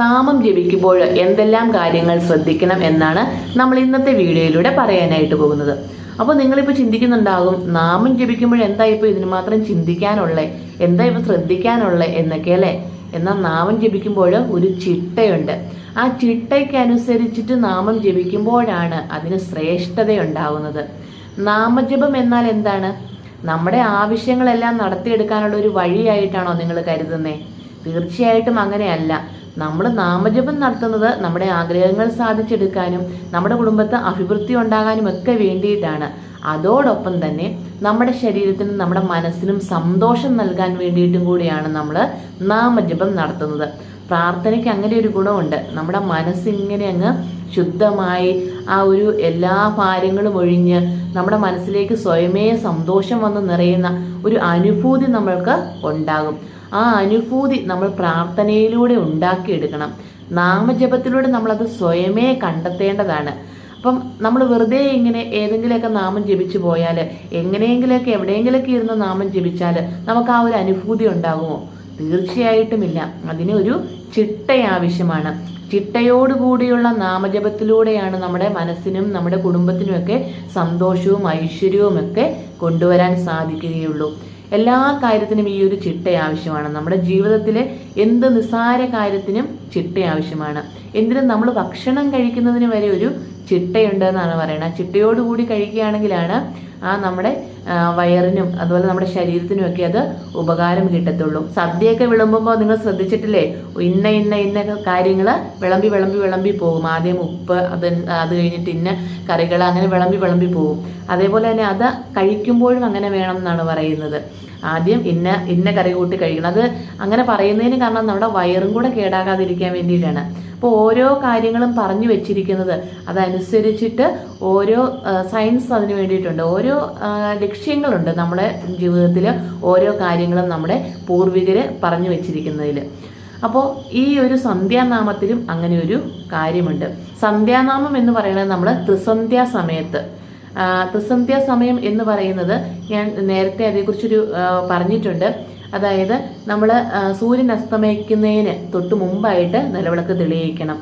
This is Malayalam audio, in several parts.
നാമം ജപിക്കുമ്പോൾ എന്തെല്ലാം കാര്യങ്ങൾ ശ്രദ്ധിക്കണം എന്നാണ് നമ്മൾ ഇന്നത്തെ വീഡിയോയിലൂടെ പറയാനായിട്ട് പോകുന്നത്. അപ്പോൾ നിങ്ങളിപ്പോൾ ചിന്തിക്കുന്നുണ്ടാകും നാമം ജപിക്കുമ്പോൾ എന്താ ഇപ്പോൾ ഇതിന് മാത്രം ചിന്തിക്കാനുള്ളത് എന്താ ഇപ്പോൾ ശ്രദ്ധിക്കാനുള്ളത് എന്നൊക്കെ അല്ലേ? എന്നാൽ നാമം ജപിക്കുമ്പോൾ ഒരു ചിട്ടയുണ്ട്. ആ ചിട്ടയ്ക്കനുസരിച്ചിട്ട് നാമം ജപിക്കുമ്പോഴാണ് അതിന് ശ്രേഷ്ഠതയുണ്ടാവുന്നത് നാമജപം എന്നാൽ എന്താണ്? നമ്മുടെ ആവശ്യങ്ങളെല്ലാം നടത്തിയെടുക്കാനുള്ള ഒരു വഴിയായിട്ടാണോ നിങ്ങൾ കരുതുന്നത് തീർച്ചയായിട്ടും അങ്ങനെയല്ല. നമ്മൾ നാമജപം നടത്തുന്നത് നമ്മുടെ ആഗ്രഹങ്ങൾ സാധിച്ചെടുക്കാനും നമ്മുടെ കുടുംബത്തെ അഭിവൃദ്ധി ഉണ്ടാകാനും ഒക്കെ വേണ്ടിയിട്ടാണ്. അതോടൊപ്പം തന്നെ നമ്മുടെ ശരീരത്തിനും നമ്മുടെ മനസ്സിനും സന്തോഷം നൽകാൻ വേണ്ടിയിട്ടും കൂടിയാണ് നമ്മൾ നാമജപം നടത്തുന്നത്. പ്രാർത്ഥനയ്ക്ക് അങ്ങനെ ഒരു ഗുണമുണ്ട്. നമ്മുടെ മനസ്സിങ്ങനെ അങ്ങ് ശുദ്ധമായി ആ ഒരു എല്ലാ ഭാരങ്ങളും ഒഴിഞ്ഞ് നമ്മുടെ മനസ്സിലേക്ക് സ്വയമേ സന്തോഷം വന്ന് നിറയുന്ന ഒരു അനുഭൂതി നമ്മൾക്ക് ഉണ്ടാകും. ആ അനുഭൂതി നമ്മൾ പ്രാർത്ഥനയിലൂടെ ഉണ്ടാക്കിയെടുക്കണം. നാമജപത്തിലൂടെ നമ്മളത് സ്വയമേ കണ്ടെത്തേണ്ടതാണ്. അപ്പം നമ്മൾ വെറുതെ ഇങ്ങനെ ഏതെങ്കിലുമൊക്കെ നാമം ജപിച്ചു പോയാൽ എങ്ങനെയെങ്കിലുമൊക്കെ എവിടെയെങ്കിലുമൊക്കെ ഇരുന്ന് നാമം ജപിച്ചാൽ നമുക്ക് ആ ഒരു അനുഭൂതി ഉണ്ടാകുമോ? തീർച്ചയായിട്ടുമില്ല. അതിന് ഒരു ചിട്ട ആവശ്യമാണ് ചിട്ടയോടുകൂടിയുള്ള നാമജപത്തിലൂടെയാണ് നമ്മുടെ മനസ്സിനും നമ്മുടെ കുടുംബത്തിനുമൊക്കെ സന്തോഷവും ഐശ്വര്യവും ഒക്കെ കൊണ്ടുവരാൻ സാധിക്കുകയുള്ളൂ. എല്ലാ കാര്യത്തിനും ഈ ഒരു ചിട്ട ആവശ്യമാണ് നമ്മുടെ ജീവിതത്തിലെ എന്ത് നിസ്സാര കാര്യത്തിനും ചിട്ട ആവശ്യമാണ് എന്തിനും നമ്മൾ ഭക്ഷണം കഴിക്കുന്നതിന് വരെ ഒരു ചിട്ടയുണ്ട് എന്നാണ് പറയുന്നത് ചിട്ടയോടുകൂടി കഴിക്കുകയാണെങ്കിലാണ് ആ നമ്മുടെ വയറിനും അതുപോലെ നമ്മുടെ ശരീരത്തിനും ഒക്കെ അത് ഉപകാരം കിട്ടത്തുള്ളൂ. സദ്യയൊക്കെ വിളമ്പുമ്പോൾ നിങ്ങൾ ശ്രദ്ധിച്ചിട്ടില്ലേ? ഇന്ന ഇന്ന ഇന്ന കാര്യങ്ങൾ വിളമ്പി വിളമ്പി വിളമ്പി പോകും. ആദ്യം ഉപ്പ് അത് അത് കഴിഞ്ഞിട്ട് ഇന്ന കറികൾ അങ്ങനെ വിളമ്പി വിളമ്പി പോകും. അതേപോലെ തന്നെ അത് കഴിക്കുമ്പോഴും അങ്ങനെ വേണം എന്നാണ് പറയുന്നത്. ആദ്യം ഇന്ന ഇന്ന കറി കൂട്ടി കഴിക്കണം. അത് അങ്ങനെ പറയുന്നതിന് കാരണം നമ്മുടെ വയറും കൂടെ കേടാകാതിരിക്കാൻ വേണ്ടിയിട്ടാണ്. അപ്പോൾ ഓരോ കാര്യങ്ങളും പറഞ്ഞു വെച്ചിരിക്കുന്നത്. അതനുസരിച്ചിട്ട് ഓരോ സയൻസ് അതിന് വേണ്ടിയിട്ടുണ്ട്. ഓരോ ലക്ഷ്യങ്ങളുണ്ട് നമ്മുടെ ജീവിതത്തിൽ ഓരോ കാര്യങ്ങളും നമ്മുടെ പൂർവികർ പറഞ്ഞു വെച്ചിരിക്കുന്നതിൽ അപ്പോൾ ഈ ഒരു സന്ധ്യാനാമത്തിലും അങ്ങനെ ഒരു കാര്യമുണ്ട്. സന്ധ്യാനാമം എന്ന് പറയുന്നത് നമ്മൾ ത്രിസന്ധ്യാ സമയത്ത് ആ, ത്രിസന്ധ്യാ സമയം എന്ന് പറയുന്നത് ഞാൻ നേരത്തെ അതേക്കുറിച്ചൊരു പറഞ്ഞിട്ടുണ്ട്. അതായത് നമ്മൾ സൂര്യൻ അസ്തമയിക്കുന്നതിന് തൊട്ട് മുമ്പായിട്ട് നിലവിളക്ക് തെളിയിക്കണം.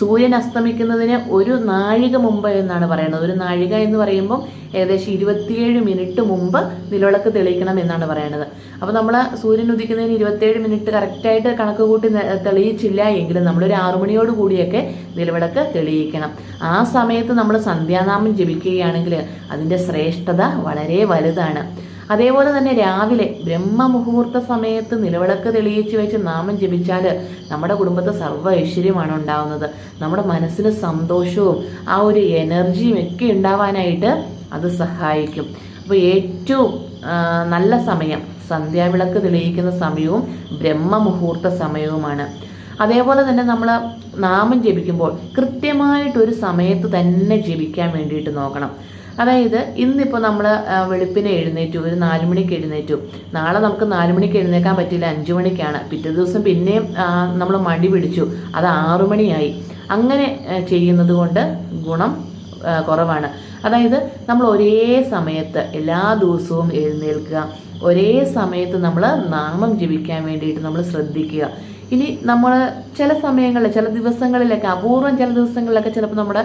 സൂര്യൻ അസ്തമിക്കുന്നതിന് ഒരു നാഴിക മുമ്പ് എന്നാണ് പറയുന്നത്. ഒരു നാഴിക എന്ന് പറയുമ്പോൾ ഏകദേശം ഇരുപത്തിയേഴ് മിനിറ്റ് മുമ്പ് നിലവിളക്ക് തെളിയിക്കണം എന്നാണ് പറയുന്നത്. അപ്പോൾ നമ്മൾ സൂര്യൻ ഉദിക്കുന്നതിന് ഇരുപത്തിയേഴ് മിനിറ്റ് കറക്റ്റായിട്ട് കണക്ക് കൂട്ടി തെളിയിച്ചില്ല എങ്കിലും നമ്മളൊരു ആറു മണിയോട് കൂടിയൊക്കെ നിലവിളക്ക് തെളിയിക്കണം. ആ സമയത്ത് നമ്മൾ സന്ധ്യാനാമം ജപിക്കുകയാണെങ്കിൽ അതിന്റെ ശ്രേഷ്ഠത വളരെ വലുതാണ്. അതേപോലെ തന്നെ രാവിലെ ബ്രഹ്മമുഹൂർത്ത സമയത്ത് നിലവിളക്ക് തെളിയിച്ച് വെച്ച് നാമം ജപിച്ചാൽ നമ്മുടെ കുടുംബത്തെ സർവ ഐശ്വര്യമാണ് ഉണ്ടാവുന്നത്. നമ്മുടെ മനസ്സിന് സന്തോഷവും ആ ഒരു എനർജിയും ഒക്കെ ഉണ്ടാവാനായിട്ട് അത് സഹായിക്കും. അപ്പോൾ ഏറ്റവും നല്ല സമയം സന്ധ്യാവിളക്ക് തെളിയിക്കുന്ന സമയവും ബ്രഹ്മമുഹൂർത്ത സമയവുമാണ്. അതേപോലെ തന്നെ നമ്മൾ നാമം ജപിക്കുമ്പോൾ കൃത്യമായിട്ടൊരു സമയത്ത് തന്നെ ജപിക്കാൻ വേണ്ടിയിട്ട് നോക്കണം. അതായത് ഇന്നിപ്പോൾ നമ്മൾ വെളുപ്പിനെ എഴുന്നേറ്റു ഒരു നാല് മണിക്ക് എഴുന്നേറ്റു. നാളെ നമുക്ക് നാല് മണിക്ക് എഴുന്നേക്കാൻ പറ്റില്ല അഞ്ചു മണിക്കാണ്. പിറ്റേ ദിവസം പിന്നെയും നമ്മൾ മടി പിടിച്ചു. അത് ആറു മണിയായി. അങ്ങനെ ചെയ്യുന്നത് കൊണ്ട് ഗുണം കുറവാണ്. അതായത് നമ്മൾ ഒരേ സമയത്ത് എല്ലാ ദിവസവും എഴുന്നേൽക്കുക. ഒരേ സമയത്ത് നമ്മൾ നാമം ജപിക്കാൻ വേണ്ടിയിട്ട് നമ്മൾ ശ്രദ്ധിക്കുക. ഇനി നമ്മൾ ചില സമയങ്ങളിൽ ചില ദിവസങ്ങളിലൊക്കെ അപൂർവം ചില ദിവസങ്ങളിലൊക്കെ ചിലപ്പോൾ നമ്മുടെ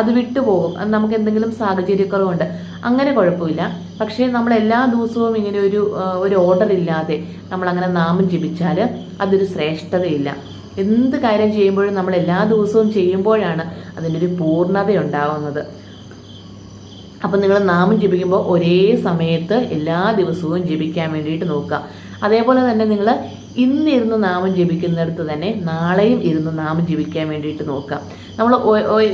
അത് വിട്ടുപോകും. നമുക്ക് എന്തെങ്കിലും സാഹചര്യക്കുറവുണ്ട്. അങ്ങനെ കുഴപ്പമില്ല. പക്ഷേ നമ്മൾ എല്ലാ ദിവസവും ഇങ്ങനെ ഒരു ഒരു ഓർഡർ ഇല്ലാതെ നമ്മൾ അങ്ങനെ നാമം ജപിച്ചാൽ അതൊരു ശ്രേഷ്ഠതയില്ല. എന്ത് കാര്യം ചെയ്യുമ്പോഴും നമ്മൾ എല്ലാ ദിവസവും ചെയ്യുമ്പോഴാണ് അതിന്റെ ഒരു പൂർണത ഉണ്ടാവുന്നത് അപ്പം നിങ്ങൾ നാമം ജപിക്കുമ്പോൾ ഒരേ സമയത്ത് എല്ലാ ദിവസവും ജപിക്കാൻ വേണ്ടിയിട്ട് നോക്കുക. അതേപോലെ തന്നെ നിങ്ങൾ ഇന്നിരുന്ന് നാമം ജപിക്കുന്നിടത്ത് തന്നെ നാളെയും ഇരുന്ന് നാമം ജപിക്കാൻ വേണ്ടിയിട്ട് നോക്കാം. നമ്മൾ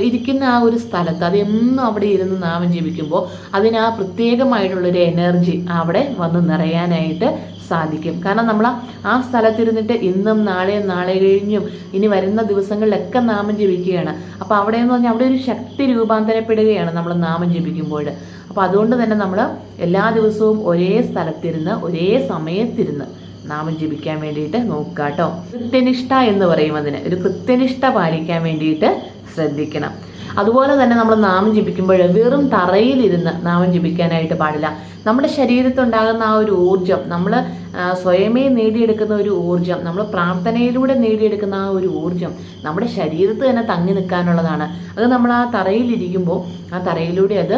ഇരിക്കുന്ന ആ ഒരു സ്ഥലത്ത് അത് എന്നും അവിടെ ഇരുന്ന് നാമം ജപിക്കുമ്പോൾ അതിന് ആ പ്രത്യേകമായിട്ടുള്ളൊരു എനർജി അവിടെ വന്ന് നിറയാനായിട്ട് സാധിക്കും. കാരണം നമ്മൾ ആ സ്ഥലത്തിരുന്നിട്ട് ഇന്നും നാളെയും നാളെ കഴിഞ്ഞും ഇനി വരുന്ന ദിവസങ്ങളിലൊക്കെ നാമം ജപിക്കുകയാണ്. അപ്പോൾ അവിടെ എന്ന് പറഞ്ഞാൽ അവിടെ ഒരു ശക്തി രൂപാന്തരപ്പെടുകയാണ് നമ്മൾ നാമം ജപിക്കുമ്പോൾ അപ്പോൾ അതുകൊണ്ട് തന്നെ നമ്മൾ എല്ലാ ദിവസവും ഒരേ സ്ഥലത്തിരുന്ന് ഒരേ സമയത്തിരുന്ന് നാമം ജപിക്കാൻ വേണ്ടിയിട്ട് നോക്കുക കേട്ടോ കൃത്യനിഷ്ഠ എന്ന് പറയും അതിന് ഒരു കൃത്യനിഷ്ഠ പാലിക്കാൻ വേണ്ടിയിട്ട് ശ്രദ്ധിക്കണം. അതുപോലെ തന്നെ നമ്മൾ നാമം ജപിക്കുമ്പോൾ വെറും തറയിലിരുന്ന് നാമം ജപിക്കാനായിട്ട് പാടില്ല. നമ്മുടെ ശരീരത്തുണ്ടാകുന്ന ആ ഒരു ഊർജം നമ്മൾ സ്വയമേ നേടിയെടുക്കുന്ന ഒരു ഊർജം നമ്മൾ പ്രാർത്ഥനയിലൂടെ നേടിയെടുക്കുന്ന ആ ഒരു ഊർജം നമ്മുടെ ശരീരത്ത് തന്നെ തങ്ങി നിൽക്കാനുള്ളതാണ്. അത് നമ്മൾ ആ തറയിലിരിക്കുമ്പോൾ ആ തറയിലൂടെ അത്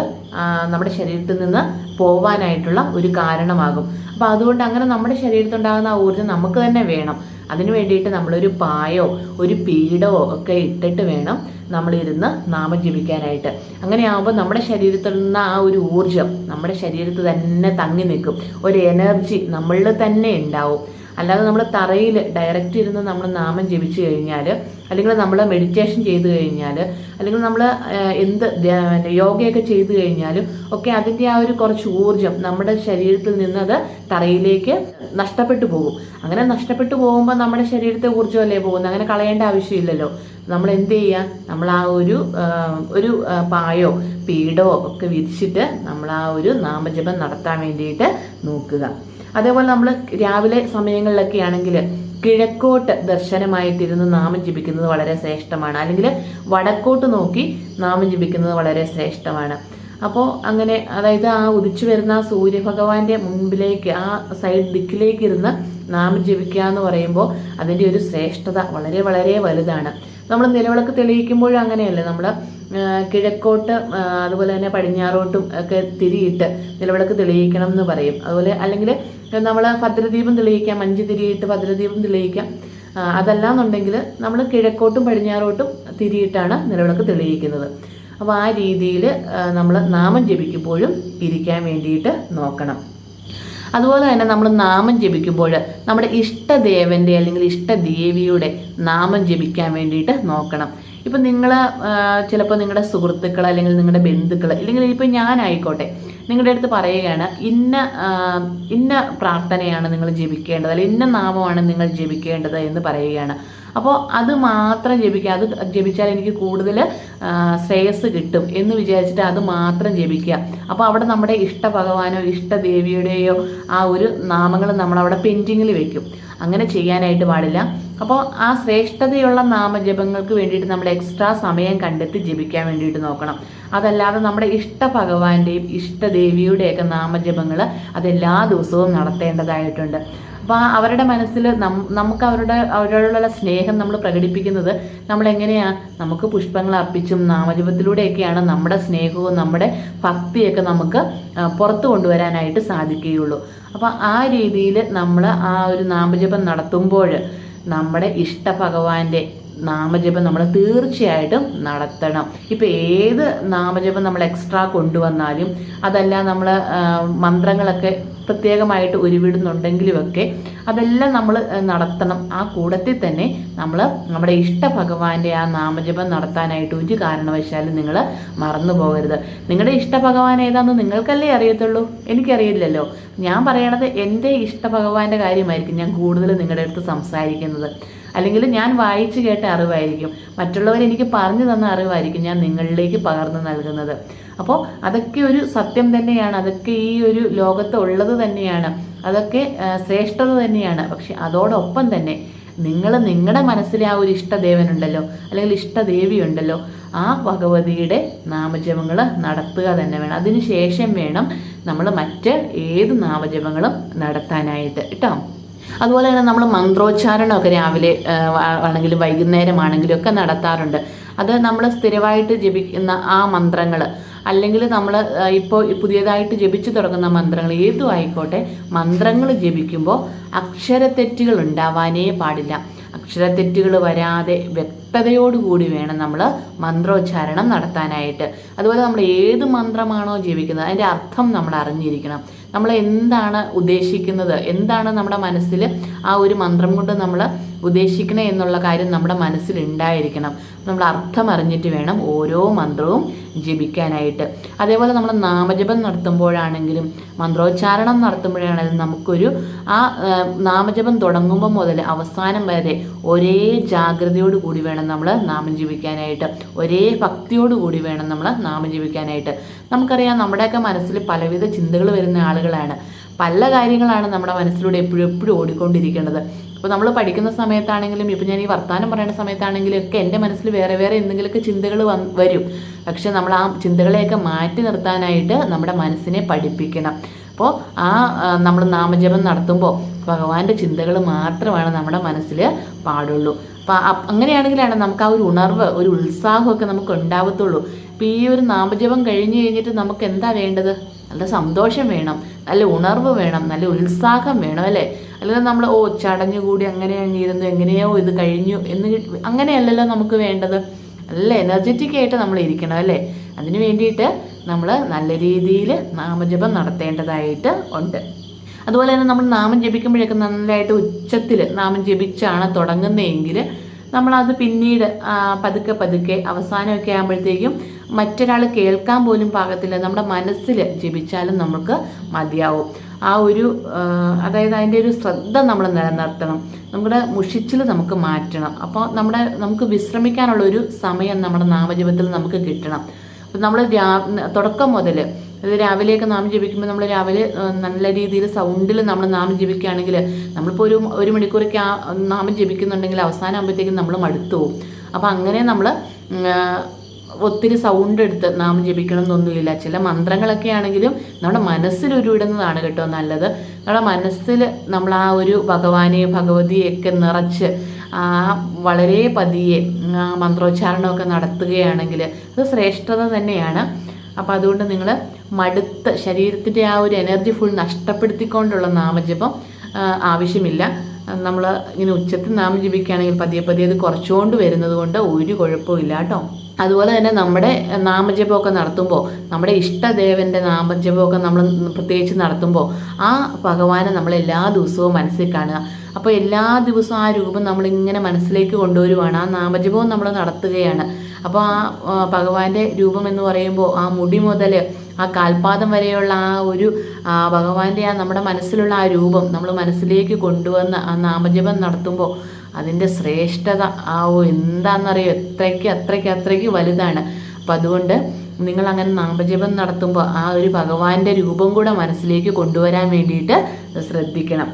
നമ്മുടെ ശരീരത്തിൽ നിന്ന് പോവാനായിട്ടുള്ള ഒരു കാരണമാകും. അപ്പോൾ അതുകൊണ്ട് അങ്ങനെ നമ്മുടെ ശരീരത്തുണ്ടാകുന്ന ആ ഊർജം നമുക്ക് തന്നെ വേണം. അതിന് വേണ്ടിയിട്ട് നമ്മളൊരു പായോ ഒരു പീഡോ ഒക്കെ ഇട്ടിട്ട് വേണം നമ്മളിരുന്ന് നാമം ജപിക്കാനായിട്ട്. അങ്ങനെയാകുമ്പോൾ നമ്മുടെ ശരീരത്തിൽ നിന്ന് ആ ഒരു ഊർജം നമ്മുടെ ശരീരത്തിൽ തന്നെ തങ്ങി നിൽക്കും. ഒരു എനർജി നമ്മളിൽ തന്നെ ഉണ്ടാവും. അല്ലാതെ നമ്മൾ തറയിൽ ഡയറക്റ്റ് ഇരുന്ന് നമ്മൾ നാമം ജപിച്ചു കഴിഞ്ഞാൽ അല്ലെങ്കിൽ നമ്മൾ മെഡിറ്റേഷൻ ചെയ്തു കഴിഞ്ഞാൽ അല്ലെങ്കിൽ നമ്മൾ എന്ത് യോഗയൊക്കെ ചെയ്തു കഴിഞ്ഞാലും ഒക്കെ അതിന്റെ ആ ഒരു കുറച്ച് ഊർജം നമ്മുടെ ശരീരത്തിൽ നിന്ന് അത് തറയിലേക്ക് നഷ്ടപ്പെട്ടു പോകും. അങ്ങനെ നഷ്ടപ്പെട്ടു പോകുമ്പോൾ നമ്മുടെ ശരീരത്തെ ഊർജമല്ലേ പോകുന്നത്? അങ്ങനെ കളയേണ്ട ആവശ്യമില്ലല്ലോ. നമ്മൾ എന്ത് ചെയ്യുക നമ്മൾ ആ ഒരു ഒരു പായോ പീഠമോ ഒക്കെ വിരിച്ചിട്ട് നമ്മൾ ആ ഒരു നാമജപം നടത്താൻ വേണ്ടിയിട്ട് നോക്കുക. അതേപോലെ നമ്മൾ രാവിലെ സമയങ്ങളിലൊക്കെ ആണെങ്കിൽ കിഴക്കോട്ട് ദർശനമായിട്ടിരുന്ന് നാമം ജപിക്കുന്നത് വളരെ ശ്രേഷ്ഠമാണ്. അല്ലെങ്കിൽ വടക്കോട്ട് നോക്കി നാമം ജപിക്കുന്നത് വളരെ ശ്രേഷ്ഠമാണ്. അപ്പോൾ അങ്ങനെ അതായത് ആ ഉദിച്ചു വരുന്ന ആ സൂര്യഭഗവാന്റെ മുമ്പിലേക്ക് ആ സൈഡ് ദിക്കിലേക്ക് ഇരുന്ന് നാം ജപിക്കുക എന്ന് പറയുമ്പോൾ അതിന്റെ ഒരു ശ്രേഷ്ഠത വളരെ വളരെ വലുതാണ്. നമ്മൾ നിലവിളക്ക് തെളിയിക്കുമ്പോഴും അങ്ങനെയല്ലേ? നമ്മൾ കിഴക്കോട്ട് അതുപോലെ തന്നെ പടിഞ്ഞാറോട്ടും ഒക്കെ തിരിയിട്ട് നിലവിളക്ക് തെളിയിക്കണം എന്ന് പറയും. അതുപോലെ അല്ലെങ്കിൽ നമ്മൾ ഭദ്രദീപം തെളിയിക്കാം മഞ്ച് തിരിയിട്ട് ഭദ്രദീപം തെളിയിക്കാം. അതല്ല എന്നുണ്ടെങ്കിൽ നമ്മൾ കിഴക്കോട്ടും പടിഞ്ഞാറോട്ടും തിരിയിട്ടാണ് നിലവിളക്ക് തെളിയിക്കുന്നത്. അപ്പോൾ ആ രീതിയിൽ നമ്മൾ നാമം ജപിക്കുമ്പോഴും ഇരിക്കാൻ വേണ്ടിയിട്ട് നോക്കണം. അതുപോലെ തന്നെ നമ്മൾ നാമം ജപിക്കുമ്പോൾ നമ്മുടെ ഇഷ്ടദേവന്റെ അല്ലെങ്കിൽ ഇഷ്ടദേവിയുടെ നാമം ജപിക്കാൻ വേണ്ടിയിട്ട് നോക്കണം. ഇപ്പം നിങ്ങൾ ചിലപ്പോൾ നിങ്ങളുടെ സുഹൃത്തുക്കൾ അല്ലെങ്കിൽ നിങ്ങളുടെ ബന്ധുക്കൾ അല്ലെങ്കിൽ ഇപ്പം ഞാനായിക്കോട്ടെ നിങ്ങളുടെ അടുത്ത് പറയുകയാണ് ഇന്ന ഇന്ന പ്രാർത്ഥനയാണ് നിങ്ങൾ ജപിക്കേണ്ടത് അല്ലെങ്കിൽ ഇന്ന നാമമാണ് നിങ്ങൾ ജപിക്കേണ്ടത് എന്ന് പറയുകയാണ്. അപ്പോൾ അത് മാത്രം ജപിക്കുക. അത് ജപിച്ചാൽ എനിക്ക് കൂടുതൽ ശ്രേയസ് കിട്ടും എന്ന് വിചാരിച്ചിട്ട് അത് മാത്രം ജപിക്കുക. അപ്പോൾ അവിടെ നമ്മുടെ ഇഷ്ട ഭഗവാനോ ഇഷ്ട ഇഷ്ടദേവിയുടെയോ ആ ഒരു നാമങ്ങൾ നമ്മളവിടെ പെൻഡിങ്ങിൽ വെക്കും. അങ്ങനെ ചെയ്യാനായിട്ട് പാടില്ല. അപ്പോൾ ആ ശ്രേഷ്ഠതയുള്ള നാമജപങ്ങൾക്ക് വേണ്ടിയിട്ട് നമ്മൾ എക്സ്ട്രാ സമയം കണ്ടെത്തി ജപിക്കാൻ വേണ്ടിയിട്ട് നോക്കണം. അതല്ലാതെ നമ്മുടെ ഇഷ്ട ഭഗവാന്റെയും ഇഷ്ടദേവിയുടെയൊക്കെ നാമജപങ്ങൾ അതെല്ലാ ദിവസവും നടത്തേണ്ടതായിട്ടുണ്ട്. അപ്പോൾ അവരുടെ മനസ്സിൽ നമുക്ക് അവരുടെ അവരോടുള്ള സ്നേഹം നമ്മൾ പ്രകടിപ്പിക്കുന്നത് നമ്മൾ എങ്ങനെയാ നമുക്ക് പുഷ്പങ്ങൾ അർപ്പിച്ചും നാമജപത്തിലൂടെയൊക്കെയാണ് നമ്മുടെ സ്നേഹവും നമ്മുടെ ഭക്തിയൊക്കെ നമുക്ക് പുറത്തു കൊണ്ടുവരാനായിട്ട് സാധിക്കുകയുള്ളൂ. അപ്പോൾ ആ രീതിയിൽ നമ്മൾ ആ ഒരു നാമജപം നടത്തുമ്പോൾ നമ്മുടെ ഇഷ്ട ഭഗവാന്റെ നാമജപം നമ്മൾ തീർച്ചയായിട്ടും നടത്തണം. ഇപ്പം ഏത് നാമജപം നമ്മൾ എക്സ്ട്രാ കൊണ്ടുവന്നാലും അതല്ല നമ്മൾ മന്ത്രങ്ങളൊക്കെ പ്രത്യേകമായിട്ട് ഉരുവിടുന്നുണ്ടെങ്കിലുമൊക്കെ അതെല്ലാം നമ്മൾ നടത്തണം. ആ കൂടത്തിൽ തന്നെ നമ്മൾ നമ്മുടെ ഇഷ്ട ഭഗവാന്റെ ആ നാമജപം നടത്താനായിട്ട് ഒരു കാരണവശാലും നിങ്ങൾ മറന്നു പോകരുത്. നിങ്ങളുടെ ഇഷ്ട ഭഗവാൻ ഏതാണെന്ന് നിങ്ങൾക്കല്ലേ അറിയത്തുള്ളൂ? എനിക്കറിയില്ലല്ലോ. ഞാൻ പറയണത് എന്റെ ഇഷ്ട ഭഗവാന്റെ കാര്യമായിരിക്കും ഞാൻ കൂടുതൽ നിങ്ങളുടെ അടുത്ത് സംസാരിക്കുന്നത്. അല്ലെങ്കിൽ ഞാൻ വായിച്ചു കേട്ട അറിവായിരിക്കും. മറ്റുള്ളവർ എനിക്ക് പറഞ്ഞു തന്ന അറിവായിരിക്കും ഞാൻ നിങ്ങളിലേക്ക് പകർന്നു നൽകുന്നത്. അപ്പോൾ അതൊക്കെ ഒരു സത്യം തന്നെയാണ്. അതൊക്കെ ഈ ഒരു ലോകത്ത് ഉള്ളത് തന്നെയാണ്. അതൊക്കെ ശ്രേഷ്ഠത തന്നെയാണ്. പക്ഷെ അതോടൊപ്പം തന്നെ നിങ്ങൾ നിങ്ങളുടെ മനസ്സിലെ ആ ഒരു ഇഷ്ടദേവനുണ്ടല്ലോ അല്ലെങ്കിൽ ഇഷ്ടദേവി ഉണ്ടല്ലോ ആ ഭഗവതിയുടെ നാമജപങ്ങൾ നടത്തുക തന്നെ വേണം. അതിനുശേഷം വേണം നമ്മൾ മറ്റ് ഏത് നാമജപങ്ങളും നടത്താനായിട്ട്. കേട്ടോ? അതുപോലെ തന്നെ നമ്മൾ മന്ത്രോച്ചാരണമൊക്കെ രാവിലെ ആണെങ്കിലും വൈകുന്നേരമാണെങ്കിലും ഒക്കെ നടത്താറുണ്ട്. അത് നമ്മൾ സ്ഥിരമായിട്ട് ജപിക്കുന്ന ആ മന്ത്രങ്ങൾ അല്ലെങ്കിൽ നമ്മൾ ഇപ്പോൾ പുതിയതായിട്ട് ജപിച്ചു തുടങ്ങുന്ന മന്ത്രങ്ങൾ ഏതും ആയിക്കോട്ടെ മന്ത്രങ്ങൾ ജപിക്കുമ്പോൾ അക്ഷരത്തെറ്റുകൾ ഉണ്ടാവാനേ പാടില്ല. അക്ഷരത്തെറ്റുകൾ വരാതെ വ്യക്തതയോടുകൂടി വേണം നമ്മൾ മന്ത്രോച്ചാരണം നടത്താനായിട്ട്. അതുപോലെ നമ്മൾ ഏത് മന്ത്രമാണോ ജീവിക്കുന്നത് അതിന്റെ അർത്ഥം നമ്മൾ അറിഞ്ഞിരിക്കണം. നമ്മൾ എന്താണ് ഉദ്ദേശിക്കുന്നത് എന്താണ് നമ്മുടെ മനസ്സിൽ ആ ഒരു മന്ത്രം കൊണ്ട് നമ്മൾ ഉദ്ദേശിക്കണേ എന്നുള്ള കാര്യം നമ്മുടെ മനസ്സിൽ ഉണ്ടായിരിക്കണം. നമ്മൾ അർത്ഥം അറിഞ്ഞിട്ട് വേണം ഓരോ മന്ത്രവും ജപിക്കാനായിട്ട്. അതേപോലെ നമ്മൾ നാമജപം നടത്തുമ്പോഴാണെങ്കിലും മന്ത്രോച്ചാരണം നടത്തുമ്പോഴാണെങ്കിലും നമുക്കൊരു ആ നാമജപം തുടങ്ങുമ്പോൾ മുതൽ അവസാനം വരെ ഒരേ ജാഗ്രതയോട് കൂടി വേണം നമ്മൾ നാമം ജീവിക്കാനായിട്ട് ഒരേ ഭക്തിയോട് കൂടി വേണം നമ്മൾ നാമം ജീവിക്കാനായിട്ട് നമുക്കറിയാം നമ്മുടെയൊക്കെ മനസ്സിൽ പലവിധ ചിന്തകൾ വരുന്ന ആളുകളാണ്. പല കാര്യങ്ങളാണ് നമ്മുടെ മനസ്സിലൂടെ എപ്പോഴും എപ്പോഴും ഓടിക്കൊണ്ടിരിക്കുന്നത് അപ്പോൾ നമ്മൾ പഠിക്കുന്ന സമയത്താണെങ്കിലും ഇപ്പം ഞാൻ ഈ വർത്തമാനം പറയുന്ന സമയത്താണെങ്കിലും ഒക്കെ എന്റെ മനസ്സിൽ വേറെ വേറെ എന്തെങ്കിലുമൊക്കെ ചിന്തകൾ വരും. പക്ഷെ നമ്മൾ ആ ചിന്തകളെയൊക്കെ മാറ്റി നിർത്താനായിട്ട് നമ്മുടെ മനസ്സിനെ പഠിപ്പിക്കണം. അപ്പോൾ ആ നമ്മൾ നാമജപം നടത്തുമ്പോൾ ഭഗവാന്റെ ചിന്തകൾ മാത്രമാണ് നമ്മുടെ മനസ്സിൽ പാടുള്ളൂ. അപ്പം അങ്ങനെയാണെങ്കിലാണ് നമുക്ക് ആ ഒരു ഉണർവ് ഒരു ഉത്സാഹമൊക്കെ നമുക്ക് ഉണ്ടാവത്തുള്ളൂ. അപ്പം ഈ ഒരു നാമജപം കഴിഞ്ഞ് കഴിഞ്ഞിട്ട് നമുക്ക് എന്താ വേണ്ടത്? നല്ല സന്തോഷം വേണം നല്ല ഉണർവ് വേണം നല്ല ഉത്സാഹം വേണം അല്ലേ? അല്ലെങ്കിൽ നമ്മൾ ഓ ചടഞ്ഞുകൂടി അങ്ങനെ ഇരുന്നു എങ്ങനെയോ ഇത് കഴിഞ്ഞു എന്ന് അങ്ങനെയല്ലല്ലോ നമുക്ക് വേണ്ടത്. നല്ല എനർജറ്റിക് ആയിട്ട് നമ്മൾ ഇരിക്കണം അല്ലേ? അതിന് വേണ്ടിയിട്ട് നമ്മൾ നല്ല രീതിയിൽ നാമജപം നടത്തേണ്ടതായിട്ട് ഉണ്ട്. അതുപോലെ തന്നെ നമ്മൾ നാമം ജപിക്കുമ്പോഴൊക്കെ നല്ലതായിട്ട് ഉച്ചത്തിൽ നാമം ജപിച്ചാണ് തുടങ്ങുന്നതെങ്കിൽ നമ്മളത് പിന്നീട് പതുക്കെ പതുക്കെ അവസാനമൊക്കെ ആകുമ്പോഴത്തേക്കും മറ്റൊരാൾ കേൾക്കാൻ പോലും പാകത്തില്ല. നമ്മുടെ മനസ്സിൽ ജപിച്ചാലും നമുക്ക് മതിയാവും. ആ ഒരു അതായത് അതിന്റെ ഒരു ശ്രദ്ധ നമ്മൾ നിലനിർത്തണം. നമ്മുടെ മുഷിച്ചിൽ നമുക്ക് മാറ്റണം. അപ്പോൾ നമ്മുടെ നമുക്ക് വിശ്രമിക്കാനുള്ള ഒരു സമയം നമ്മുടെ നാമജപത്തിൽ നമുക്ക് കിട്ടണം. അപ്പം നമ്മൾ രാ തുടക്കം മുതൽ അത് രാവിലെയൊക്കെ നാം ജപിക്കുമ്പോൾ നമ്മൾ രാവിലെ നല്ല രീതിയിൽ സൗണ്ടിൽ നമ്മൾ നാമം ജപിക്കുകയാണെങ്കിൽ നമ്മളിപ്പോൾ ഒരു ഒരു മണിക്കൂറൊക്കെ ആ നാമം ജപിക്കുന്നുണ്ടെങ്കിൽ അവസാനം ആകുമ്പോഴത്തേക്കും നമ്മൾ മടുത്തു പോകും. അപ്പോൾ അങ്ങനെ നമ്മൾ ഒത്തിരി സൗണ്ട് എടുത്ത് നാം ജപിക്കണം എന്നൊന്നുമില്ല ചില മന്ത്രങ്ങളൊക്കെ ആണെങ്കിലും നമ്മുടെ മനസ്സിൽ ഉരുവിടുന്നതാണ് കേട്ടോ നല്ലത്. നമ്മുടെ മനസ്സിൽ നമ്മൾ ആ ഒരു ഭഗവാനെ ഭഗവതിയൊക്കെ നിറച്ച് ആ വളരെ പതിയെ മന്ത്രോച്ചാരണമൊക്കെ നടത്തുകയാണെങ്കിൽ അത് ശ്രേഷ്ഠത തന്നെയാണ്. അപ്പോൾ അതുകൊണ്ട് നിങ്ങൾ മടുത്ത ശരീരത്തിന്റെ ആ ഒരു എനർജി ഫുൾ നഷ്ടപ്പെടുത്തിക്കൊണ്ടുള്ള നാമജപം ആവശ്യമില്ല. നമ്മൾ ഇങ്ങനെ ഉച്ചത്തിൽ നാമം ജപിക്കുകയാണെങ്കിൽ പതിയെ പതിയെ അത് കുറച്ചുകൊണ്ട് വരുന്നത് കൊണ്ട് ഒരു കുഴപ്പമില്ല കേട്ടോ. അതുപോലെ തന്നെ നമ്മുടെ നാമജപമൊക്കെ നടത്തുമ്പോൾ നമ്മുടെ ഇഷ്ടദേവന്റെ നാമജപമൊക്കെ നമ്മൾ പ്രത്യേകിച്ച് നടത്തുമ്പോൾ ആ ഭഗവാനെ നമ്മൾ എല്ലാ ദിവസവും മനസ്സിൽ കാണുക. അപ്പോൾ എല്ലാ ദിവസവും ആ രൂപം നമ്മളിങ്ങനെ മനസ്സിലേക്ക് കൊണ്ടുവരുവാണ്. ആ നാമജപവും നമ്മൾ നടത്തുകയാണ്. അപ്പോൾ ആ ഭഗവാന്റെ രൂപം എന്ന് പറയുമ്പോൾ ആ മുടി മുതൽ ആ കാൽപാദം വരെയുള്ള ആ ഒരു ഭഗവാന്റെ ആ നമ്മുടെ മനസ്സിലുള്ള ആ രൂപം നമ്മൾ മനസ്സിലേക്ക് കൊണ്ടുവന്ന് ആ നാമജപം നടത്തുമ്പോൾ അതിന്റെ ശ്രേഷ്ഠത ആ എന്താണെന്നറിയോ എത്രയ്ക്ക് അത്രയ്ക്ക് അത്രയ്ക്ക് വലുതാണ്. അപ്പം അതുകൊണ്ട് നിങ്ങൾ അങ്ങനെ നാമജപം നടത്തുമ്പോൾ ആ ഒരു ഭഗവാന്റെ രൂപം കൂടെ മനസ്സിലേക്ക് കൊണ്ടുവരാൻ വേണ്ടിയിട്ട് ശ്രദ്ധിക്കണം.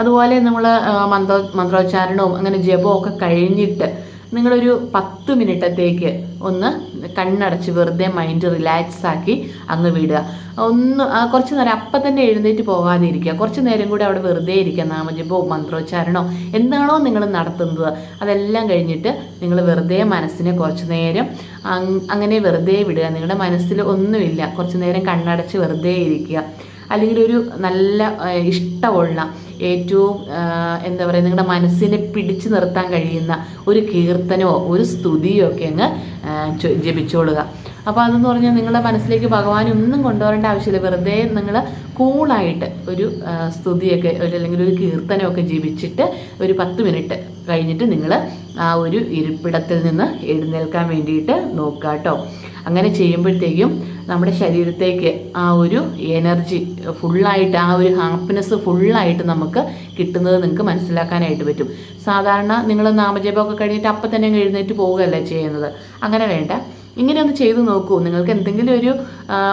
അതുപോലെ നമ്മൾ മന്ത്ര മന്ത്രോച്ചാരണവും അങ്ങനെ ജപവും ഒക്കെ കഴിഞ്ഞിട്ട് നിങ്ങളൊരു പത്ത് മിനിറ്റത്തേക്ക് ഒന്ന് കണ്ണടച്ച് വെറുതെ മൈൻഡ് റിലാക്സ് ആക്കി അങ്ങ് വിടുക. ഒന്ന് കുറച്ച് നേരം അപ്പം തന്നെ എഴുന്നേറ്റ് പോകാതെ ഇരിക്കുക കുറച്ച് നേരം കൂടി അവിടെ വെറുതെ ഇരിക്കുക. നാമജപോ മന്ത്രോച്ചാരണോ എന്താണോ നിങ്ങൾ നടത്തുന്നത്. അതെല്ലാം കഴിഞ്ഞിട്ട് നിങ്ങൾ വെറുതെ മനസ്സിനെ കുറച്ച് നേരം അങ്ങനെ വെറുതെ വിടുക. നിങ്ങളുടെ മനസ്സിൽ ഒന്നുമില്ല. കുറച്ച് നേരം കണ്ണടച്ച് വെറുതെ ഇരിക്കുക. അല്ലെങ്കിൽ ഒരു നല്ല ഇഷ്ടമുള്ള ഏറ്റവും എന്താ പറയുക നിങ്ങളുടെ മനസ്സിനെ പിടിച്ചു നിർത്താൻ കഴിയുന്ന ഒരു കീർത്തനമോ ഒരു സ്തുതിയോ ഒക്കെ അങ്ങ് ജപിച്ചോളുക. അപ്പോൾ അതെന്ന് പറഞ്ഞാൽ നിങ്ങളുടെ മനസ്സിലേക്ക് ഭഗവാൻ ഒന്നും കൊണ്ടുവരേണ്ട ആവശ്യമില്ല. വെറുതെ നിങ്ങൾ കൂളായിട്ട് ഒരു സ്തുതിയൊക്കെ ഒരു അല്ലെങ്കിൽ ഒരു കീർത്തനമൊക്കെ ജീവിച്ചിട്ട് ഒരു പത്ത് മിനിറ്റ് കഴിഞ്ഞിട്ട് നിങ്ങൾ ആ ഒരു ഇരിപ്പിടത്തിൽ നിന്ന് എഴുന്നേൽക്കാൻ വേണ്ടിയിട്ട് നോക്കുക കേട്ടോ. അങ്ങനെ ചെയ്യുമ്പോഴത്തേക്കും നമ്മുടെ ശരീരത്തേക്ക് ആ ഒരു എനർജി ഫുള്ളായിട്ട് ആ ഒരു ഹാപ്പിനെസ് ഫുള്ളായിട്ട് നമുക്ക് കിട്ടുന്നത് നിങ്ങൾക്ക് മനസ്സിലാക്കാനായിട്ട് പറ്റും. സാധാരണ നിങ്ങൾ നാമജപമൊക്കെ കഴിഞ്ഞിട്ട് അപ്പം തന്നെ എഴുന്നേറ്റ് പോവുകയല്ലേ ചെയ്യുന്നത്? അങ്ങനെ വേണ്ട. ഇങ്ങനെ ഒന്ന് ചെയ്തു നോക്കൂ. നിങ്ങൾക്ക് എന്തെങ്കിലും ഒരു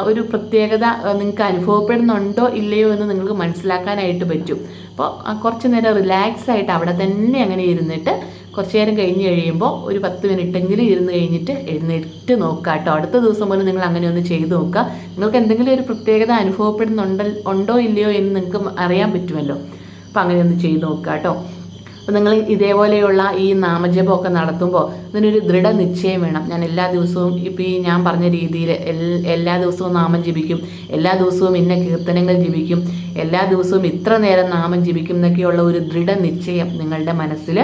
ഒരു പ്രത്യേകത നിങ്ങൾക്ക് അനുഭവപ്പെടുന്നുണ്ടോ ഇല്ലയോ എന്ന് നിങ്ങൾക്ക് മനസ്സിലാക്കാനായിട്ട് പറ്റും. അപ്പോൾ കുറച്ച് നേരം റിലാക്സ് ആയിട്ട് അവിടെ തന്നെ അങ്ങനെ ഇരുന്നിട്ട് കുറച്ച് നേരം കഴിഞ്ഞ് കഴിയുമ്പോൾ ഒരു പത്ത് മിനിറ്റെങ്കിലും ഇരുന്ന് കഴിഞ്ഞിട്ട് എഴുന്നേറ്റ് നോക്കുക കേട്ടോ. അടുത്ത ദിവസം പോലും നിങ്ങൾ അങ്ങനെ ഒന്ന് ചെയ്ത് നോക്കുക. നിങ്ങൾക്ക് എന്തെങ്കിലും ഒരു പ്രത്യേകത അനുഭവപ്പെടുന്നുണ്ടോ ഉണ്ടോ ഇല്ലയോ എന്ന് നിങ്ങൾക്ക് അറിയാൻ പറ്റുമല്ലോ. അപ്പോൾ അങ്ങനെ ഒന്ന് ചെയ്ത് നോക്കുക കേട്ടോ. അപ്പോൾ നിങ്ങൾ ഇതേപോലെയുള്ള ഈ നാമജപമൊക്കെ നടത്തുമ്പോൾ അതിനൊരു ദൃഢനിശ്ചയം വേണം. ഞാൻ എല്ലാ ദിവസവും ഇപ്പോൾ ഈ ഞാൻ പറഞ്ഞ രീതിയിൽ എല്ലാ ദിവസവും നാമം ജപിക്കും. എല്ലാ ദിവസവും ഇന്ന കീർത്തനങ്ങൾ ജപിക്കും. എല്ലാ ദിവസവും ഇത്ര നേരം നാമം ജപിക്കും എന്നൊക്കെയുള്ള ഒരു ദൃഢനിശ്ചയം നിങ്ങളുടെ മനസ്സിൽ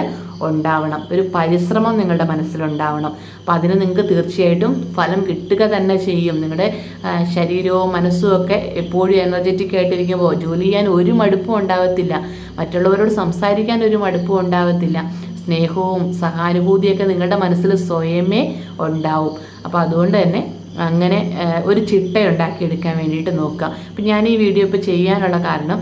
ഉണ്ടാവണം. ഒരു പരിശ്രമം നിങ്ങളുടെ മനസ്സിലുണ്ടാവണം. അപ്പം അതിന് നിങ്ങൾക്ക് തീർച്ചയായിട്ടും ഫലം കിട്ടുക തന്നെ ചെയ്യും. നിങ്ങളുടെ ശരീരവും മനസ്സും ഒക്കെ എപ്പോഴും എനർജറ്റിക് ആയിട്ടിരിക്കുമ്പോൾ ജോലി ചെയ്യാൻ ഒരു മടുപ്പും ഉണ്ടാകത്തില്ല മറ്റുള്ളവരോട് സംസാരിക്കാൻ ഒരു മടുപ്പും ഉണ്ടാകത്തില്ല സ്നേഹവും സഹാനുഭൂതിയൊക്കെ നിങ്ങളുടെ മനസ്സിൽ സ്വയമേ ഉണ്ടാവും. അപ്പോൾ അതുകൊണ്ട് തന്നെ അങ്ങനെ ഒരു ചിട്ട ഉണ്ടാക്കിയെടുക്കാൻ വേണ്ടിയിട്ട് നോക്കുക. അപ്പം ഞാൻ ഈ വീഡിയോ ഇപ്പോൾ ചെയ്യാനുള്ള കാരണം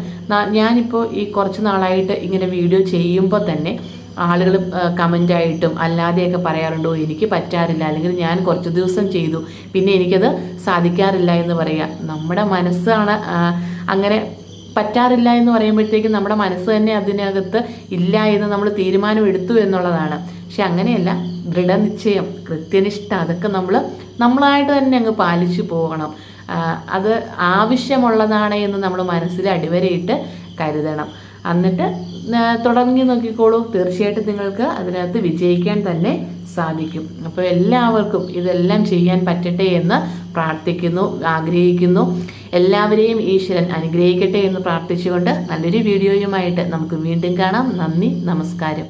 ഞാനിപ്പോൾ ഈ കുറച്ച് നാളായിട്ട് ഇങ്ങനെ വീഡിയോ ചെയ്യുമ്പോൾ തന്നെ ആളുകൾ കമന്റായിട്ടും അല്ലാതെയൊക്കെ പറയാറുണ്ടോ എനിക്ക് പറ്റാറില്ല അല്ലെങ്കിൽ ഞാൻ കുറച്ച് ദിവസം ചെയ്തു പിന്നെ എനിക്കത് സാധിക്കാറില്ല എന്ന് പറയുക നമ്മുടെ മനസ്സാണ് അങ്ങനെ പറ്റാറില്ല എന്ന് പറയുമ്പോഴത്തേക്കും നമ്മുടെ മനസ്സ് തന്നെ അതിനകത്ത് ഇല്ല എന്ന് നമ്മൾ തീരുമാനം എടുത്തു എന്നുള്ളതാണ്. പക്ഷെ അങ്ങനെയല്ല ദൃഢനിശ്ചയം കൃത്യനിഷ്ഠ അതൊക്കെ നമ്മൾ നമ്മളായിട്ട് തന്നെ അങ്ങ് പാലിച്ചു പോകണം. അത് ആവശ്യമുള്ളതാണ് എന്ന് നമ്മൾ മനസ്സിൽ അടിവരയിട്ട് കരുതണം. എന്നിട്ട് തുടങ്ങി നോക്കിക്കോളൂ. തീർച്ചയായിട്ടും നിങ്ങൾക്ക് അതിനകത്ത് വിജയിക്കാൻ തന്നെ സാധിക്കും. അപ്പോൾ എല്ലാവർക്കും ഇതെല്ലാം ചെയ്യാൻ പറ്റട്ടെ എന്ന് പ്രാർത്ഥിക്കുന്നു ആഗ്രഹിക്കുന്നു. എല്ലാവരെയും ഈശ്വരൻ അനുഗ്രഹിക്കട്ടെ എന്ന് പ്രാർത്ഥിച്ചുകൊണ്ട് നല്ലൊരു വീഡിയോയുമായിട്ട് നമുക്ക് വീണ്ടും കാണാം. നന്ദി നമസ്കാരം.